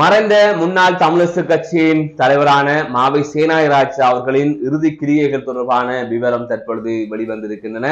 மறைந்த முன்னாள் தமிழரசு கட்சியின் தலைவரான மாவை சேனாயராஜ் அவர்களின் இறுதி கிரியைகள் தொடர்பான விவரம் தற்பொழுது வெளிவந்திருக்கின்றன.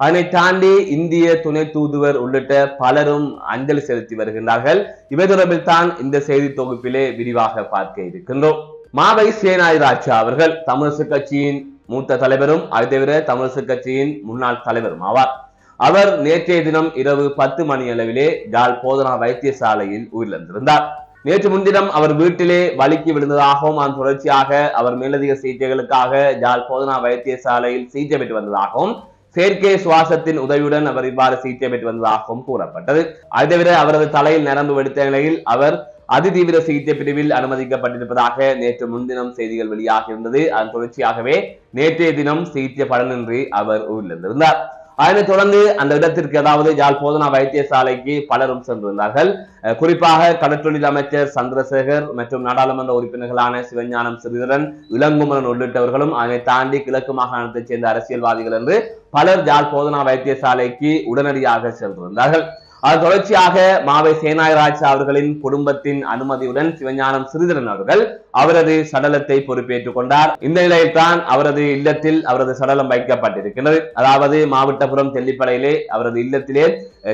அதனை தாண்டி இந்திய துணை தூதுவர் உள்ளிட்ட பலரும் அஞ்சலி செலுத்தி வருகின்றார்கள். இவை தொடர்பில் தான் இந்த செய்தி தொகுப்பிலே விரிவாக பார்க்க இருக்கின்றோம். மாவை சேனாயராஜா அவர்கள் தமிழரசு கட்சியின் மூத்த தலைவரும் அது தவிர தமிழரசு கட்சியின் முன்னாள் தலைவரும் ஆவார். அவர் நேற்றைய தினம் இரவு பத்து மணி அளவிலே ஜாழ் போதனா வைத்தியசாலையில் உயிரிழந்திருந்தார். நேற்று முன்தினம் அவர் வீட்டிலே வலுக்கி விழுந்ததாகவும் அதன் தொடர்ச்சியாக அவர் மேலதிக சிகிச்சைகளுக்காக ஜால் போதனா வைத்தியசாலையில் சிகிச்சை பெற்று வந்ததாகவும் செயற்கை சுவாசத்தின் உதவியுடன் அவர் இவ்வாறு சிகிச்சை பெற்று வந்ததாகவும் கூறப்பட்டது. அதை தவிர அவரது தலையில் நரம்பு வெடித்த நிலையில் அவர் அதிதீவிர சிகிச்சை பிரிவில் அனுமதிக்கப்பட்டிருப்பதாக நேற்று முன்தினம் செய்திகள் வெளியாகியிருந்தது. அதன் தொடர்ச்சியாகவே நேற்றைய தினம் சிகிச்சை பலனின்றி அவர் உயிரிழந்திருந்தார். அதனைத் தொடர்ந்து அந்த இடத்திற்கு அதாவது யாழ் போதனா வைத்தியசாலைக்கு பலரும் சென்றிருந்தார்கள். அஹ் குறிப்பாக கடற்றொழில் அமைச்சர் சந்திரசேகர் மற்றும் நாடாளுமன்ற உறுப்பினர்களான சிவஞானம் சிறிதரன் இளங்குமரன் உள்ளிட்டவர்களும் அதனை தாண்டி கிழக்கு மாகாணத்தைச் சேர்ந்த அரசியல்வாதிகள் என்று பலர் யாழ் போதனா வைத்தியசாலைக்கு உடனடியாக சென்றிருந்தார்கள். அது தொடர்ச்சியாக மாவை சேனாயராஜ் அவர்களின் குடும்பத்தின் அனுமதியுடன் சிவஞானம் சிறிதரன் அவர்கள் அவரது சடலத்தை பொறுப்பேற்றுக் கொண்டார். இந்த நிலையில் தான் அவரது இல்லத்தில் அவரது சடலம் வைக்கப்பட்டிருக்கிறது. அதாவது மாவட்டபுரம் தெல்லிப்படையிலே அவரது இல்லத்திலே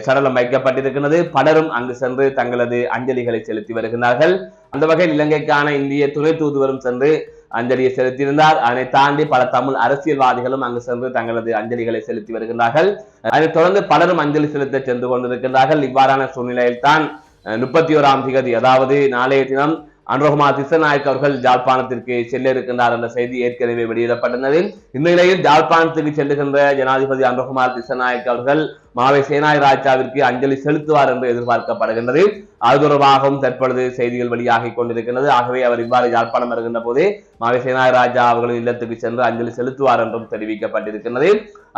சடலம் வைக்கப்பட்டிருக்கிறது. பலரும் அங்கு சென்று தங்களது அஞ்சலிகளை செலுத்தி வருகிறார்கள். அந்த வகையில் இலங்கைக்கான இந்திய துணை தூதுவரும் சென்று அஞ்சலியை செலுத்தியிருந்தார். அதனை தாண்டி பல தமிழ் அரசியல்வாதிகளும் அங்கு சென்று தங்களது அஞ்சலிகளை செலுத்தி வருகின்றார்கள். அதைத் தொடர்ந்து பலரும் அஞ்சலி செலுத்த சென்று கொண்டிருக்கின்றார்கள். இவ்வாறான சூழ்நிலையில் தான் முப்பத்தி ஓராம் திகதி அதாவது நாளைய தினம் அனுரகுமார் திசநாயக் அவர்கள் ஜாழ்ப்பாணத்திற்கு செல்ல இருக்கின்றார் என்ற செய்தி ஏற்கனவே வெளியிடப்பட்டுள்ளது. இந்த நிலையில் ஜாழ்ப்பாணத்துக்கு செல்லுகின்ற ஜனாதிபதி அனுரகுமார் திசநாயக் அவர்கள் மாவை சேனாய் ராஜாவிற்கு அஞ்சலி செலுத்துவார் என்று எதிர்பார்க்கப்படுகின்றது. அது தொடர்பாகவும் தற்பொழுது செய்திகள் வெளியாகி கொண்டிருக்கின்றது. ஆகவே அவர் இவ்வாறு யாழ்ப்பாணம் வருகின்ற போதே மாவை சேனாய் ராஜா அவர்களின் இல்லத்துக்கு சென்று அஞ்சலி செலுத்துவார் என்றும் தெரிவிக்கப்பட்டிருக்கின்றது.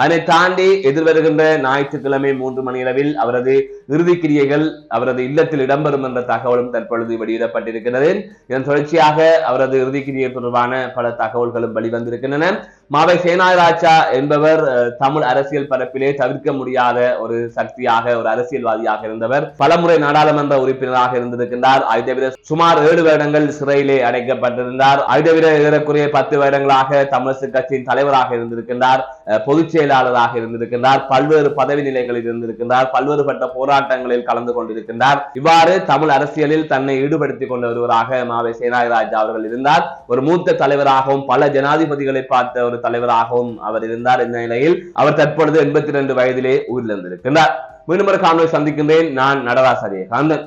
அதனை தாண்டி எதிர்வருகின்ற ஞாயிற்றுக்கிழமை மூன்று மணியளவில் அவரது இறுதிக்கிரியைகள் அவரது இல்லத்தில் இடம்பெறும் என்ற தகவலும் தற்பொழுது வெளியிடப்பட்டிருக்கிறது இதன் தொடர்ச்சியாக அவரது இறுதிக்கிரியை தொடர்பான பல தகவல்களும் வெளிவந்திருக்கின்றன. மாவை சேனாராஜா என்பவர் தமிழ் அரசியல் பரப்பிலே தவிர்க்க முடியாத ஒரு சக்தியாக ஒரு அரசியல்வாதியாக இருந்தவர். பலமுறை நாடாளுமன்ற உறுப்பினராக இருந்திருக்கின்றார். அதை தவிர சுமார் ஏழு வருடங்கள் சிறையிலே அடைக்கப்பட்டிருந்தார். அதை தவிர ஏறக்குறைய பத்து வருடங்களாக தமிழரசு கட்சியின் தலைவராக இருந்திருக்கின்றார். பொதுச் செயலாளராக இருந்திருக்கின்றார். பல்வேறு பதவி நிலைகளில் இருந்திருக்கின்றார். பல்வேறுபட்ட போராட்டங்களில் கலந்து கொண்டிருக்கின்றார். இவ்வாறு தமிழ் அரசியலில் தன்னை ஈடுபடுத்திக் கொண்ட ஒருவராக மாவை சேனாராஜா அவர்கள் இருந்தார். ஒரு மூத்த தலைவராகவும் பல ஜனாதிபதிகளை பார்த்த ஒரு தலைவராகவும் அவர் இருந்தார். இந்த நிலையில் அவர் தற்பொழுது எண்பத்தி இரண்டு வயதிலே தந்திருக்கின்றார் மீண்டும் ஒரு காணொலி சந்திக்கின்றேன். நான் நடராசரிய காந்தன்